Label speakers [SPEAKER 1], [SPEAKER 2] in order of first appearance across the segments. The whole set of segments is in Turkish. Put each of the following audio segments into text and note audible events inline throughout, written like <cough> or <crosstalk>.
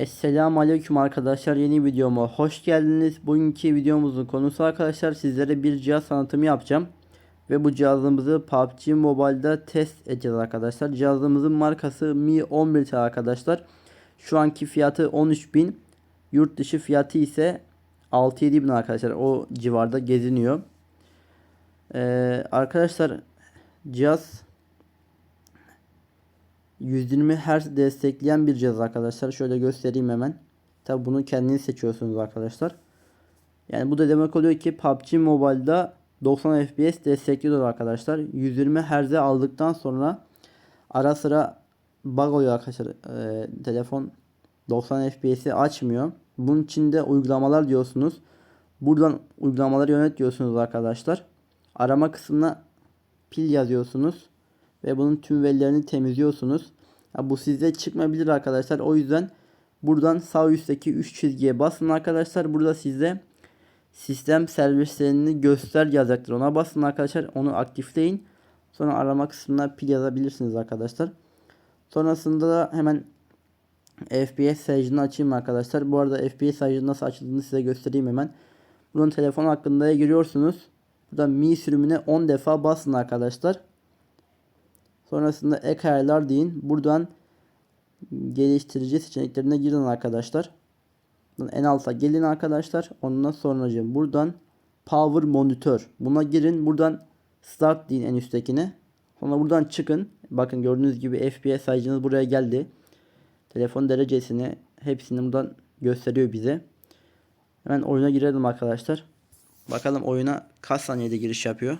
[SPEAKER 1] Esselamu Aleyküm arkadaşlar yeni videoma hoş geldiniz. Bugünkü videomuzun konusu arkadaşlar sizlere bir cihaz tanıtımı yapacağım. Ve bu cihazımızı PUBG Mobile'da test edeceğiz arkadaşlar. Cihazımızın markası Mi 11T arkadaşlar. Şu anki fiyatı 13.000. Yurt dışı fiyatı ise 6-7 bin arkadaşlar. O civarda geziniyor. Ee, arkadaşlar cihaz 120 Hz destekleyen bir cihaz arkadaşlar. Şöyle göstereyim hemen. Tabi bunu kendiniz seçiyorsunuz arkadaşlar. Yani bu da demek oluyor ki PUBG Mobile'da 90 FPS destekliyor arkadaşlar. 120 Hz'e aldıktan sonra ara sıra bug oluyor arkadaşlar. Ee, telefon 90 FPS'i açmıyor. Bunun için de uygulamalar diyorsunuz. Buradan uygulamaları yönet diyorsunuz arkadaşlar. Arama kısmına pil yazıyorsunuz ve bunun tüm verilerini temizliyorsunuz. Ya bu sizde çıkmayabilir arkadaşlar. O yüzden buradan sağ üstteki 3 çizgiye basın arkadaşlar. Burada size sistem servislerini göster yazacaktır. Ona basın arkadaşlar. Onu aktifleyin. Sonra arama kısmına pil yazabilirsiniz arkadaşlar. Sonrasında da hemen FPS sayıcını açayım arkadaşlar. Bu arada FPS sayıcı nasıl açıldığını size göstereyim hemen. Bunun telefon hakkında giriyorsunuz. Burada Mi sürümüne 10 defa basın arkadaşlar. Sonrasında ek ayarlar deyin. Buradan geliştirici seçeneklerine girin arkadaşlar. En alta gelin arkadaşlar. Ondan sonra buradan power monitor. Buna girin. Buradan start deyin en üsttekine. Sonra buradan çıkın. Bakın gördüğünüz gibi FPS sayıcınız buraya geldi. Telefon derecesini hepsini buradan gösteriyor bize. Hemen oyuna girelim arkadaşlar. Bakalım oyuna kaç saniyede giriş yapıyor.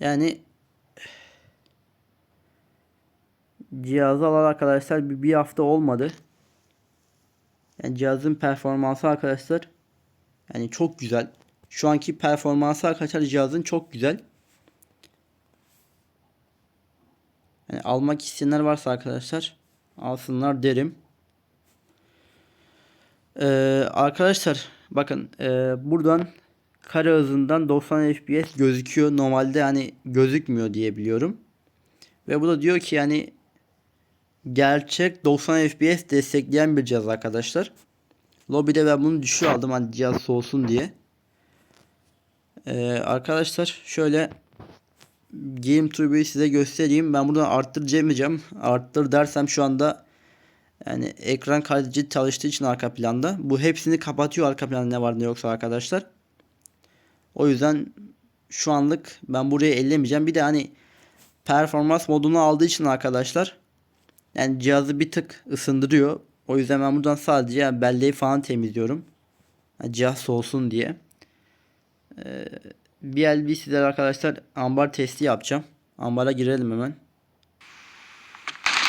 [SPEAKER 1] Yani cihazı alan arkadaşlar bir, bir hafta olmadı. Yani cihazın performansı arkadaşlar yani çok güzel. Şu anki performansı arkadaşlar cihazın çok güzel. Yani almak isteyenler varsa arkadaşlar alsınlar derim. Ee, arkadaşlar bakın e, buradan kare hızından 90 FPS gözüküyor. Normalde hani gözükmüyor diye biliyorum. Ve bu da diyor ki yani gerçek 90 FPS destekleyen bir cihaz arkadaşlar. Lobby'de ben bunu düşüyor aldım hani cihaz soğusun diye. Ee, arkadaşlar şöyle Game Turbo'yu size göstereyim. Ben buradan arttıracağım. Arttır dersem şu anda yani ekran kalitesi çalıştığı için arka planda. Bu hepsini kapatıyor arka planda ne var ne yoksa arkadaşlar. O yüzden şu anlık ben buraya ellemeyeceğim. Bir de hani performans modunu aldığı için arkadaşlar yani cihazı bir tık ısındırıyor. O yüzden ben buradan sadece yani belleği falan temizliyorum. Yani cihaz soğusun diye. Ee, BLB sizlere arkadaşlar ambar testi yapacağım. Ambara girelim hemen.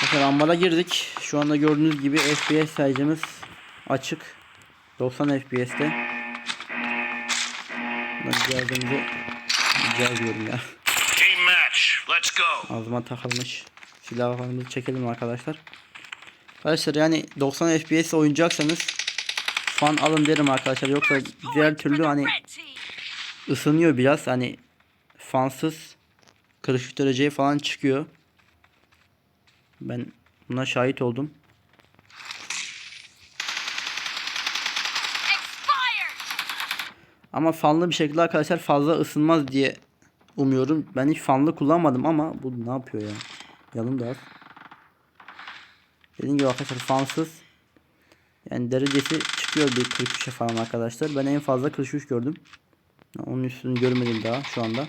[SPEAKER 1] Mesela ambara girdik. Şu anda gördüğünüz gibi FPS sayıcımız açık. 90 FPS'te. Ben cihazımızı cihaz diyorum ya.
[SPEAKER 2] Team match. Let's go.
[SPEAKER 1] Ağzıma takılmış. Silahlarımızı çekelim arkadaşlar. Arkadaşlar yani 90 FPS oynayacaksanız fan alın derim arkadaşlar. Yoksa diğer türlü hani ısınıyor biraz. Hani fansız 43 dereceye falan çıkıyor. Ben buna şahit oldum. Ama fanlı bir şekilde arkadaşlar fazla ısınmaz diye umuyorum. Ben hiç fanlı kullanmadım ama bu ne yapıyor ya? Yanım da az. Dediğim gibi arkadaşlar fansız. Yani derecesi çıkıyor bir 43'e falan arkadaşlar. Ben en fazla 43 gördüm. Onun üstünü görmedim daha şu anda.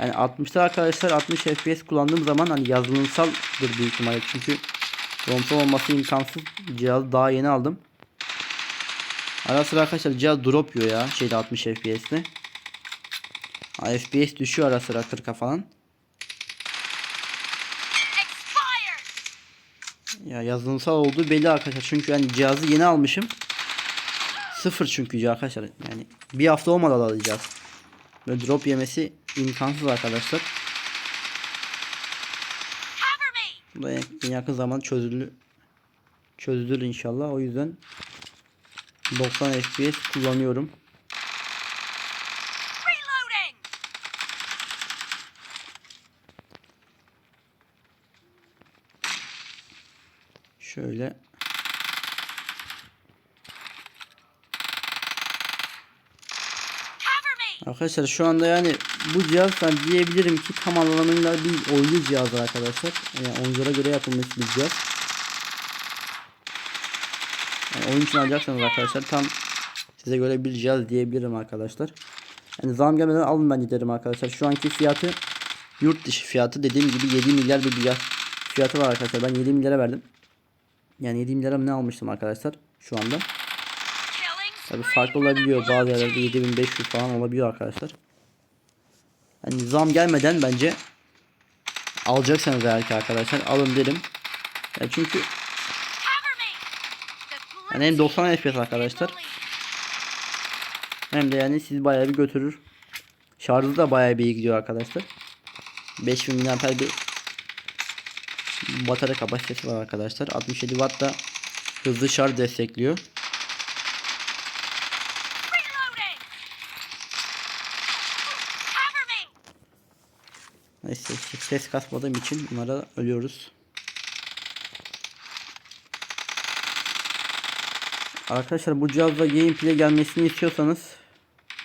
[SPEAKER 1] Yani 60'ta arkadaşlar 60 FPS kullandığım zaman hani yazılımsaldır büyük ihtimalle. Çünkü ROM'sal olması imkansız. Cihazı daha yeni aldım. Ara sıra arkadaşlar cihaz drop yiyor ya. Şeyde 60 FPS'te. FPS düşüyor ara sıra 40'a falan. Ya yazılımsal olduğu belli arkadaşlar. Çünkü yani cihazı yeni almışım. Sıfır çünkü arkadaşlar. Yani bir hafta olmadan alacağız. Ve drop yemesi imkansız arkadaşlar. Bu da yakın zaman çözülü çözülür inşallah. O yüzden 90 FPS kullanıyorum. Şöyle Arkadaşlar şu anda yani bu cihaz ben diyebilirim ki tam anlamıyla bir oyuncu cihazı arkadaşlar. Yani oyunculara göre yapılmış bir cihaz. Yani oyun için alacaksanız arkadaşlar tam size göre bir cihaz diyebilirim arkadaşlar. Yani zam gelmeden alın bence derim arkadaşlar. Şu anki fiyatı yurt dışı fiyatı dediğim gibi 7 milyar bir cihaz fiyatı var arkadaşlar. Ben 7 milyara verdim. Yani 7 milyara ne almıştım arkadaşlar şu anda. Tabi farklı olabiliyor. Bazı yerlerde
[SPEAKER 3] team.
[SPEAKER 1] 7500 falan olabiliyor arkadaşlar. Yani zam gelmeden bence alacaksanız eğer ki arkadaşlar alın derim. Ya çünkü yani hem
[SPEAKER 3] team
[SPEAKER 1] 90 FPS arkadaşlar hem de yani sizi bayağı bir götürür. Şarjı da bayağı bir iyi gidiyor arkadaşlar. 5000 mAh bir batarya kapasitesi var arkadaşlar. 67 Watt da hızlı şarj destekliyor.
[SPEAKER 3] Reloading! Cover me!
[SPEAKER 1] Neyse işte ses kasmadığım için bunlara ölüyoruz. Arkadaşlar bu cihazla gameplay gelmesini istiyorsanız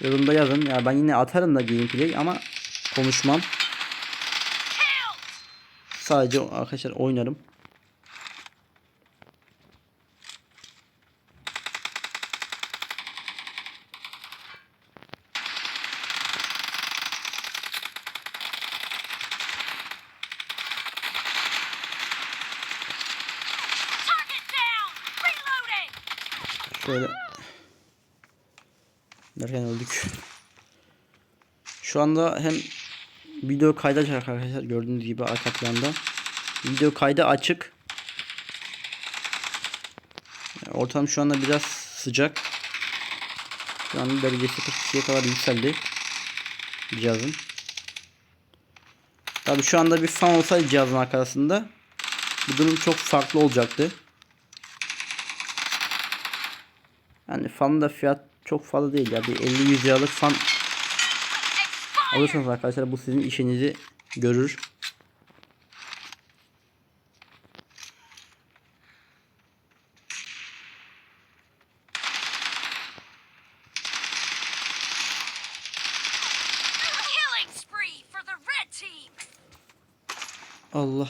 [SPEAKER 1] yorumda yazın. Ya ben yine atarım da gameplay ama konuşmam. Sadece arkadaşlar oynarım. Şöyle derken öldük. Şu anda hem video kaydı açık arkadaşlar gördüğünüz gibi arka planda. Video kaydı açık. Ortam şu anda biraz sıcak. Şu anda derecesi 42'ye kadar yükseldi. Cihazın. Tabi şu anda bir fan olsaydı cihazın arkasında bu durum çok farklı olacaktı. Yani fan da fiyat çok fazla değil ya. Bir 50-100 liralık fan alırsanız arkadaşlar bu sizin işinizi görür. Allah.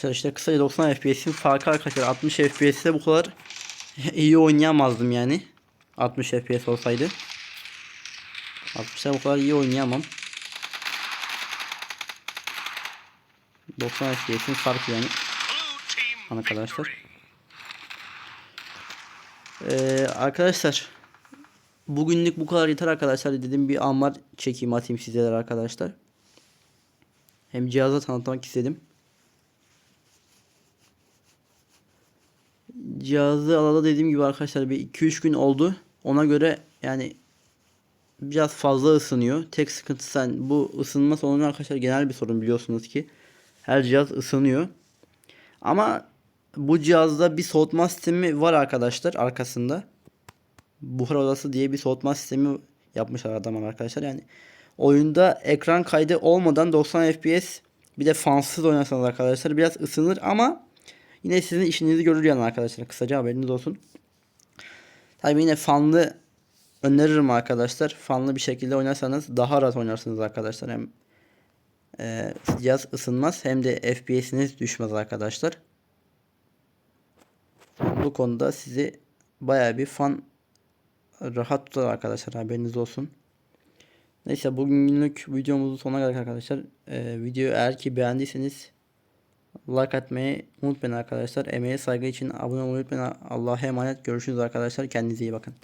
[SPEAKER 1] Arkadaşlar işte kısaca 90 FPS'in farkı arkadaşlar 60 FPS'te bu kadar <laughs> iyi oynayamazdım yani. 60 FPS olsaydı. 60'ta bu kadar iyi oynayamam. 90 FPS'in farkı yani. Arkadaşlar. Ee, arkadaşlar bugünlük bu kadar yeter arkadaşlar dedim bir amar çekeyim atayım sizlere arkadaşlar. Hem cihazı tanıtmak istedim. Cihazı alalı dediğim gibi arkadaşlar bir 2-3 gün oldu. Ona göre yani biraz fazla ısınıyor. Tek sıkıntısı sen bu ısınma sorunu arkadaşlar genel bir sorun biliyorsunuz ki. Her cihaz ısınıyor. Ama bu cihazda bir soğutma sistemi var arkadaşlar arkasında. Buhar odası diye bir soğutma sistemi yapmışlar adamlar arkadaşlar. Yani oyunda ekran kaydı olmadan 90 FPS bir de fansız oynarsanız arkadaşlar biraz ısınır ama yine sizin işinizi görür yani arkadaşlar. Kısaca haberiniz olsun. Tabii yine fanlı öneririm arkadaşlar. Fanlı bir şekilde oynarsanız daha rahat oynarsınız arkadaşlar. Hem e, cihaz ısınmaz hem de FPS'iniz düşmez arkadaşlar. Bu konuda sizi baya bir fan rahat tutar arkadaşlar haberiniz olsun. Neyse bugünlük videomuzun sonuna geldik arkadaşlar. Ee, videoyu eğer ki beğendiyseniz like atmayı unutmayın arkadaşlar. Emeğe saygı için abone olmayı unutmayın. Allah'a emanet. Görüşürüz arkadaşlar. Kendinize iyi bakın.